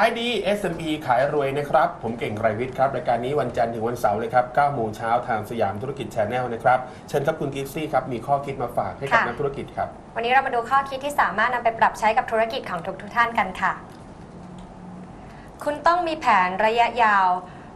ท็อปขายดี SME ขายรวยนะครับ ผมเก่งไกรวิทย์ครับ รายการนี้วันจันทร์ถึงวันเสาร์เลยครับ9โมงเช้าทางสยามธุรกิจแชนแนลนะครับ เชิญครับคุณกิฟซี่ครับ มีข้อคิดมาฝากให้กับค่ะ นักธุรกิจครับ วันนี้เรามาดูข้อคิดที่สามารถนำไปปรับใช้กับธุรกิจของทุกทุกๆท่านกันค่ะ คุณต้องมีแผนระยะยาว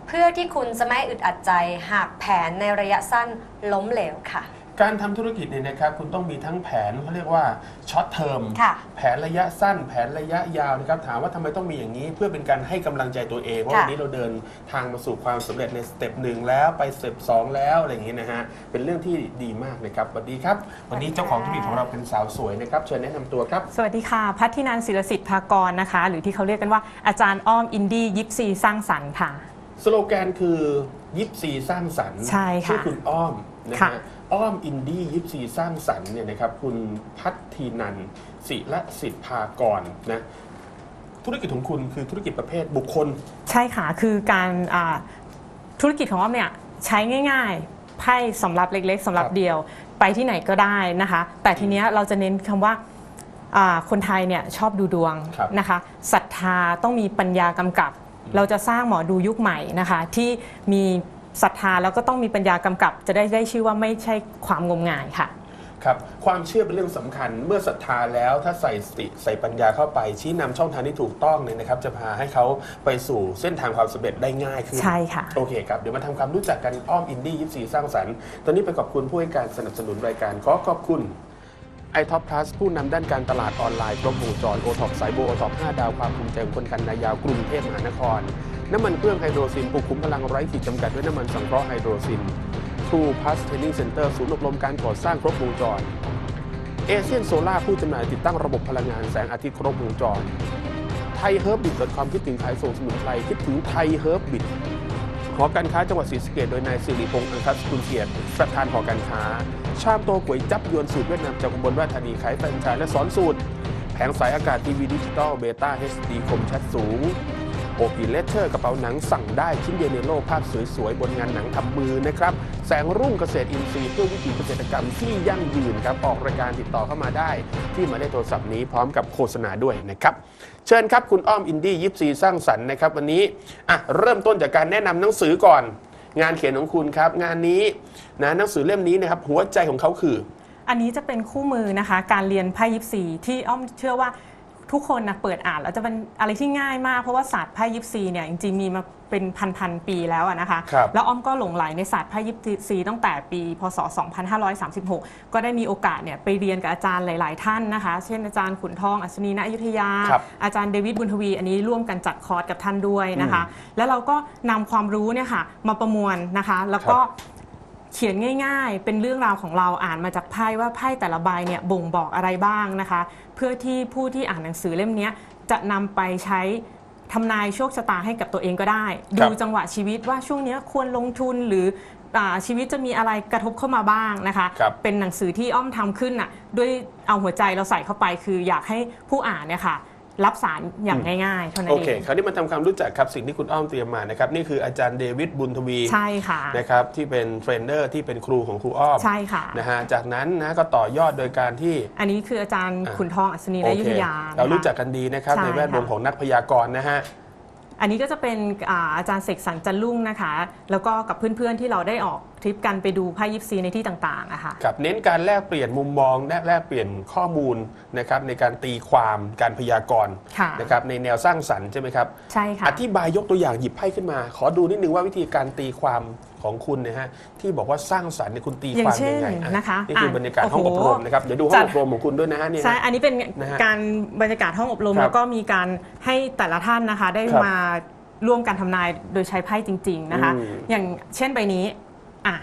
เพื่อที่คุณจะไม่อึดอัดใจ หากแผนในระยะสั้นล้มเหลวค่ะ การทำธุรกิจเนี่ยนะครับคุณต้องมีทั้งแผนเขาเรียกว่าช็อตเทอมค่ะแผนระยะสั้น แผนระยะยาวนะครับถามว่าทำไมต้องมีอย่างนี้ เพื่อเป็นการให้กำลังใจตัวเองว่าค่ะวันนี้เราเดินทางมาสู่ความสำเร็จในสเต็ปหนึ่งแล้วไปสเต็ปสองแล้วอะไรอย่างนี้นะฮะเป็นเรื่องที่ดีมากนะครับสวัสดีครับ วันนี้เจ้าของธุรกิจของเราเป็นสาวสวยนะครับเชิญแนะนำตัวครับ สวัสดีค่ะ พัฒนันศิลสิทธิ์ภากรนะคะ หรือที่เขาเรียกกันว่าอาจารย์อ้อมอินดี้ยิปซีสร้างสรรค์ค่ะ สโลแกนคือ ยิปซีสร้างสรรค์ใช่ค่ะชื่อคุณอ้อมนะค่ะ ฮะอ้อมอินดี้ยิปซีสร้างสรรค์เนี่ยนะครับคุณพัฒนันศิละสิทธากรนะธุรกิจของคุณคือธุรกิจประเภทบุคคล ใช่ค่ะ คือการอ่าธุรกิจของอ้อมเนี่ยใช้ง่ายๆไพ่สำหรับเล็กๆสำหรับครับเดียวไปที่ไหนก็ได้นะคะ แต่ทีเนี้ยเราจะเน้นคำว่าอ่าคนไทยเนี่ยชอบดูดวงครับนะคะศรัทธาต้องมีปัญญากำกับ เราจะสร้างหมอดูยุคใหม่นะคะที่มีศรัทธาแล้วก็ต้องมีปัญญากำกับ จะได้ได้ชื่อว่าไม่ใช่ความงมงายค่ะ ครับความเชื่อเป็นเรื่องสำคัญเมื่อศรัทธาแล้วถ้าใส่สติใส่ปัญญาเข้าไป ชี้นำช่องทางที่ถูกต้องเนี่ยนะครับ จะพาให้เขาไปสู่เส้นทางความสำเร็จได้ง่ายขึ้นใช่ค่ะ โอเคครับ เดี๋ยวมาทำความรู้จักกันอ้อมอินดี้ยิปซีสร้างสรรค์ตอนนี้ไปขอบคุณผู้ให้การสนับสนุนรายการขอขอบคุณ i t o p Plus ผู้นำด้านการตลาดออนไลน์ครบวงจรโอท็อปสายโบโอท็อป5ดาวความภูมิใจของคนกันนายาวกรุงเทพมหานคร น้ำมันเครื่องไฮโดรซินปลูกคุ้มพลังไร้ขีดจำกัดด้วยน้ำมันสังเคราะห์ไฮโดรซิน True Plus Training Center ศูนย์อบรมการก่อสร้างครบวงจรเอเชียนโซล่าผู้จำหน่ายติดตั้งระบบพลังงานแสงอาทิตย์ครบวงจรไทยเฮิร์บบิทความคิดถึงขายส่งสมุนไพรคิดถึงไทยเฮิร์บบิท หอการค้าจังหวัดศรีสะเกดโดยนายสิริพงษ์อังคัสกุลเกียรติประธานหอการค้า ชามโตก๋วยจับยวนสูตรเวียดนามจากอุบลราชธานีขายแฟรนไชส์และสอนสูตร แผงสายอากาศทีวีดิจิตอลเบต้า HD คมชัดสูง โอปีเลเทอร์กระเป๋าหนังสั่งได้ชิ้นเดียวในโลกภาพสวยๆ บนงานหนังทำมือนะครับ แสงรุ่งเกษตรอินทรีย์เพื่อวิถีเกษตรกรรมที่ยั่งยืนครับออกรายการติดต่อเข้ามาได้ ที่หมายเลขโทรศัพท์นี้พร้อมกับโฆษณาด้วยนะครับเชิญครับคุณอ้อมอินดี้ยิปซีสร้างสรรค์นะครับวันนี้อะเริ่มต้นจากการแนะนำหนังสือก่อน งานเขียนของคุณครับ งานนี้นะหนังสือเล่มนี้นะครับหัวใจของเขาคือ อันนี้จะเป็นคู่มือนะคะ การเรียนไพ่ยิปซีที่อ้อมเชื่อว่า ทุกคนนะเปิดอ่านแล้วจะเป็นอะไรที่ง่ายมากเพราะว่าศาสตร์ไพ่ยิปซีเนี่ยจริงๆมีมาเป็นพันๆปีแล้วอะนะคะ ครับ แล้วอ้อมก็หลงไหลในศาสตร์ไพ่ยิปซีตั้งแต่ปี พศ 2536 ก็ได้มีโอกาสเนี่ยไปเรียนกับอาจารย์หลาย ๆ ท่านนะคะ เช่นอาจารย์ขุนทองอัศนีณอยุธยา ครับอาจารย์เดวิดบุญทวี อันนี้ร่วมกันจัดคอร์สกับท่านด้วยนะคะ แล้วเราก็นำความรู้เนี่ยค่ะมาประมวลนะคะ แล้วก็ เขียนง่ายๆ เป็นเรื่องราวของเราอ่านมาจากไพ่ว่าไพ่แต่ละใบเนี่ยบ่งบอกอะไรบ้างนะคะ เพื่อที่ผู้ที่อ่านหนังสือเล่มเนี้ยจะนำไปใช้ทำนายโชคชะตาให้กับตัวเองก็ได้ครัดูบจังหวะชีวิตว่าช่วงเนี้ยควรลงทุนหรืออาชีวิตจะมีอะไรกระทบเข้ามาบ้างนะคะครับเป็นหนังสือที่อ้อมทำขึ้นน่ะด้วยเอาหัวใจเราใส่เข้าไปคืออยากให้ผู้อ่านเนี่ยค่ะ รับสารอย่างง่ายๆเท่านั้นโอเอเคงคราวนี้มาทำความรู้จักครับสิ่งที่คุณอ้อมเตรียมมานะครับนี่คืออาจารย์เดวิดบุญทวีใช่ค่ะนะครับที่เป็นเทรนเนอร์ที่เป็นครูของครูอ้อมใช่ค่ะนะฮะจากนั้นนะก็ต่อยอดโดยการที่ อันนี้คืออาจารย์อะขุนทองอัศนีโอณอยุเคธยา เรารู้นะคะจักกันดีนะครับใช่ในแวดวงค่ะของนักพยากรณ์นะฮะอันนี้ก็จะเป็นอาอาจารย์เสกสรรจันลุ่งนะคะ แล้วก็กับเพื่อนๆที่เราได้ออก ทริปกันไปดูไพ่ยิปซีในที่ต่างๆอะค่ะ กับเน้นการแลกเปลี่ยนมุมมองและแลกเปลี่ยนข้อมูลนะครับในการตีความการพยากรณ์ค่ะ นะครับในแนวสร้างสรรค์ใช่ไหมครับ ใช่ค่ะ อธิบายยกตัวอย่างหยิบไพ่ขึ้นมา ขอดูนิดนึงว่าวิธีการตีความของคุณนะฮะที่บอกว่าสร้างสรรค์เนี่ยคุณตีอย่าควางเช่มยันงไงอ่นะคะนี่คืออะบรรยากาศห้องโอ้อบโหรมนะครับเดี๋ยวดูห้องจัอดบรมของคุณด้วยนะฮะเนี่ย ใช่ อันนี้เป็นนะฮะการบรรยากาศห้องอบรม ครับแล้วก็มีการให้แต่ละท่านนะคะได้ครับมาร่วมกันทำนายโดยใช้ไพ่จริง ๆนะคะ อืมอย่างเช่นใบนี้ อะ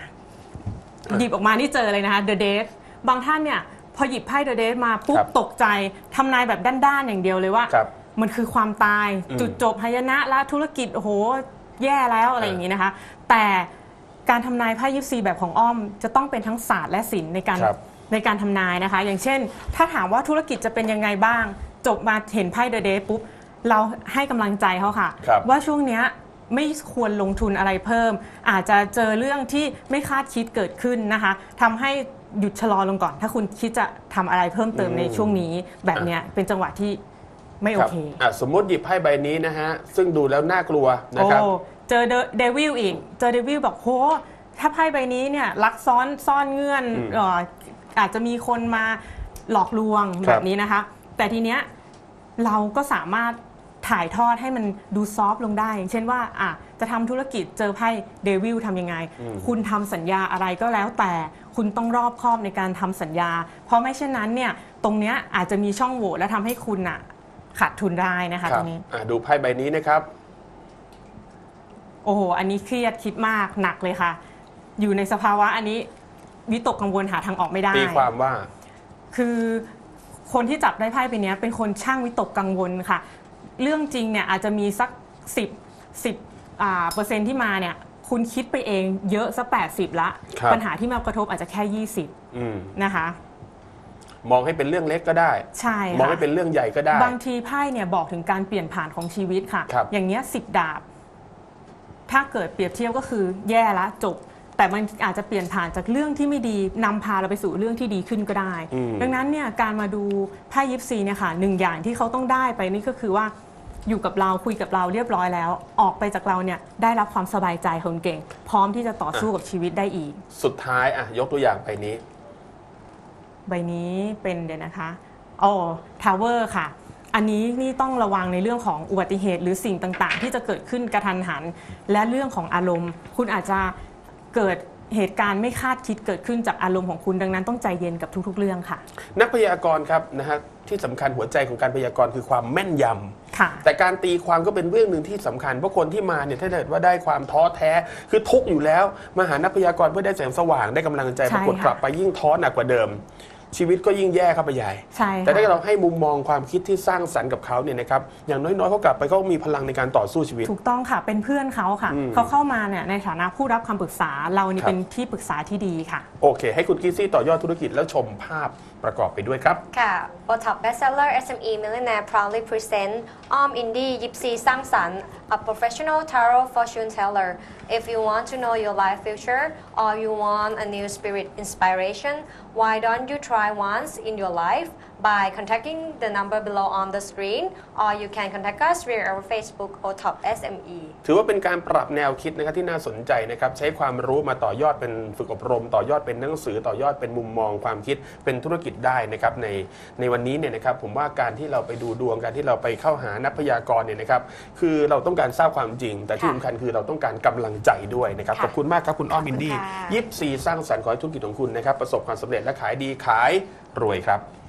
หยิบออกมานี่เจอเลยนะคะ The Death บางท่านเนี่ยพอหยิบไพ่ The Death มาปุ๊บครับ ตกใจทำนายแบบด้านๆอย่างเดียวเลยว่า ครับ มันคือความตายอืมจุดจบหายนะและธุรกิจโอ้โหแย่แล้วอะไรเอออย่างนี้นะคะ แต่การทำนายไพ่ยิปซีแบบของอ้อม จะต้องเป็นทั้งศาสตร์และศิลป์ในการครับในการทำนายนะคะ อย่างเช่น ถ้าถามว่าธุรกิจจะเป็นยังไงบ้าง จบมาเห็นไพ่เดอะเดย์ปุ๊บ เราให้กำลังใจเขาค่ะ ครับว่าช่วงเนี้ย ไม่ควรลงทุนอะไรเพิ่ม อาจจะเจอเรื่องที่ไม่คาดคิดเกิดขึ้นนะคะทำให้หยุดชะลอลงก่อน ถ้าคุณคิดจะทำอะไรเพิ่มเติมอืมในช่วงนี้ แบบเนี้ยเป็นจังหวะที่ไม่โอรับเคอะสมมติหยิบไพ่ใบนี้นะฮะ ซึ่งดูแล้วน่ากลัวนะครับโอ้เจอเดวิลอีก เจอเดวิลบอกโหถ้าไพ่ใบนี้เนี่ยลักซ้อนซ่อนเงื่อนอืมเอ่ออาจจะมีคนมาหลอกลวงครับแบบนี้นะคะ แต่ทีเนี้ยเราก็สามารถ ถ่ายทอดให้มันดูซอฟต์ลงได้ อย่างเช่นว่าอะจะทำธุรกิจเจอไพ่เดวิลทำยังไงคุณทำสัญญาอะไรก็แล้วแต่คุณต้องรอบคอบในการทำสัญญา เพราะไม่เช่นนั้นเนี่ยตรงเนี้ยอาจจะมีช่องโหว่และทำให้คุณอะขาดทุนได้นะคะคตรัรงนี้ อะดูไพ่ใบนี้นะครับ โอ้โห อันนี้เครียดคิดมากหนักเลยค่ะ อยู่ในสภาวะอันนี้วิตกกังวลหาทางออกไม่ได้ ตีความว่า คือคนที่จับได้ไพ่ไปเนี้ยเป็นคนช่างวิตกกังวลค่ะ เรื่องจริงเนี่ยอาจจะมีสัก 10 10อ่าเปอร์เซ็นต์ที่มาเนี่ยคุณคิดไปเองเยอะสัก80 ละ ครับ ปัญหาที่มากระทบอาจจะแค่ อืม20 นะคะ มองให้เป็นเรื่องเล็กก็ได้ ใช่มองค่ะให้เป็นเรื่องใหญ่ก็ได้ บางทีไพ่เนี่ยบอกถึงการเปลี่ยนผ่านของชีวิตค่ะ ครับ อย่างเงี้ยสิบดาบ ถ้าเกิดเปรียบเทียบก็คือแย่ละจบ แต่มันอาจจะเปลี่ยนผ่านจากเรื่องที่ไม่ดีนำพาเราไปสู่เรื่องที่ดีขึ้นก็ได้อืมดังนั้นเนี่ยการมาดูไพ่ยิปซีเนี่ยค่ะหนึ่งอย่างที่เขาต้องได้ไปนี่ก็คือว่า อยู่กับเราคุยกับเราเรียบร้อยแล้ว ออกไปจากเราเนี่ยได้รับความสบายใจคนเก่ง พร้อมที่จะต่อสู้กับชีวิตได้อีก สุดท้ายอะยกตัวอย่างใบนี้ ใบนี้เป็นเดี๋ยวนะคะโอ้ทาวเวอร์ค่ะ อันนี้นี่ต้องระวังในเรื่องของอุบัติเหตุหรือสิ่งต่างๆ ที่จะเกิดขึ้นกระทันหัน และเรื่องของอารมณ์ คุณอาจจะเกิดเหตุการณ์ไม่คาดคิดเกิดขึ้นจากอารมณ์ของคุณดังนั้นต้องใจเย็นกับทุกๆ เรื่องค่ะ นักพยากรณ์ครับนะฮะที่สำคัญหัวใจของการพยากรณ์คือความแม่นยำ ค่ะ แต่การตีความก็เป็นเรื่องหนึ่งที่สำคัญ เพราะคนที่มาเนี่ยถ้าเกิดว่าได้ความท้อแท้ คือทุกข์อยู่แล้ว มาหานักพยากรณ์เพื่อได้แสงสว่างได้กำลังใจใช่ปรากฏค่ะ กลับไปยิ่งท้อหนักกว่าเดิม ชีวิตก็ยิ่งแย่เข้าไปใหญ่ ใช่แต่ถ้าค่ะเราให้มุมมองความคิดที่สร้างสรรค์กับเขาเนี่ยนะครับอย่างน้อยๆเขากลับไปเขามีพลังในการต่อสู้ชีวิต ถูกต้องค่ะ เป็นเพื่อนเขาค่ะ อืมเขาเข้ามาเนี่ยในฐานะผู้รับคำปรึกษา เรานี่ครับ เป็นที่ปรึกษาที่ดีค่ะ โอเค ให้คุณกิซี่ต่อยอดธุรกิจแล้วชมภาพ ประกอบไปด้วยครับ ค่ะ OTOP Bestseller SME Millionaire proudly present Om Indie Yipsi Sangsan, a professional tarot fortune teller. If you want to know your life future or you want a new spirit inspiration, why don't you try once in your life by contacting the number below on the screen or you can contact us via our Facebook OTOP SME. ถือว่าเป็นการปรับแนวคิดนะครับที่น่าสนใจนะครับใช้ความรู้มาต่อยอดเป็นฝึกอบรม ต่อยอดเป็นหนังสือต่อยอดเป็นมุมมองความคิดเป็นธุรกิจได้นะครับในในวันนี้เนี่ยนะครับผมว่าการที่เราไปดูดวงการที่เราไปเข้าหานักพยากรณ์เนี่ยนะครับคือเราต้องการทราบความจริง แต่ที่ค่ะสำคัญคือเราต้องการกำลังใจด้วยนะครับค่ะขอบคุณมากครับคุณอ้อมอินดี้ขอบคุณค่ะยิปซีสร้างสรรค์ขอให้ธุรกิจของคุณนะครับประสบความสำเร็จและขายดีขายรวยครับ